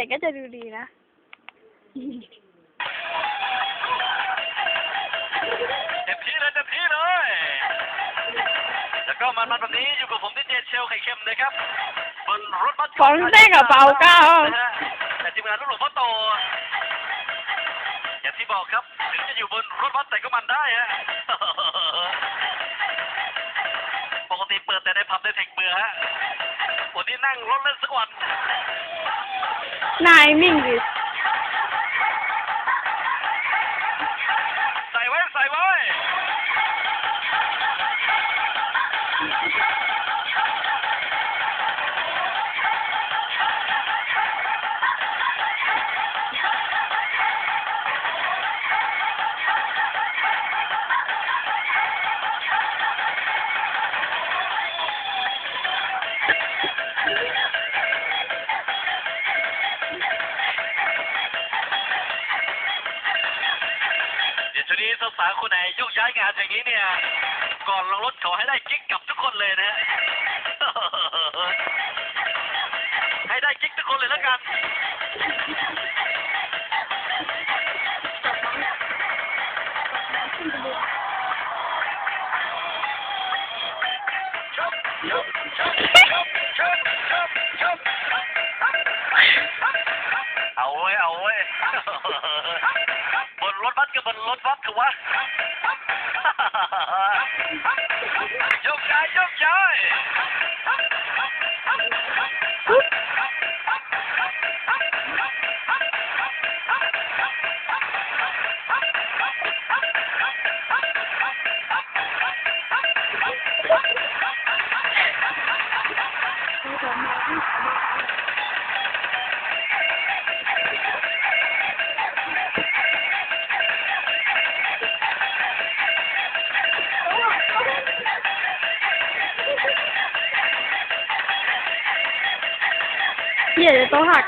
แต่ก็จะดูดีนะเต็มที่เลยเต็มที่เลย แล้วก็มันมันแบบนี้อยู่กับผมที่เจเชลไข่เค็มนะครับบนรถบัสฟองเต้กับเปาเก้านะฮะแต่ทีมงานลูกหลวงพ่อโต อย่างที่บอกครับ ถึงจะอยู่บนรถบัสแต่ก็มันได้ฮะ ปกติเปิดแต่ในผับในเทคเมือฮะวันนี้นั่งรถเล่นสักวัน นาย เดี๋ยวช่วงนี้สาวๆคนไหนโยกย้ายงานอย่างนี้เนี่ย ก่อนลงรถขอให้ได้กิ๊กกับทุกคนเลยนะฮะ ให้ได้กิ๊กทุกคนเลยแล้วกันเอา รถบัสคือวะยกย้ายยกย้ายเหี้ ยจะโตะหัก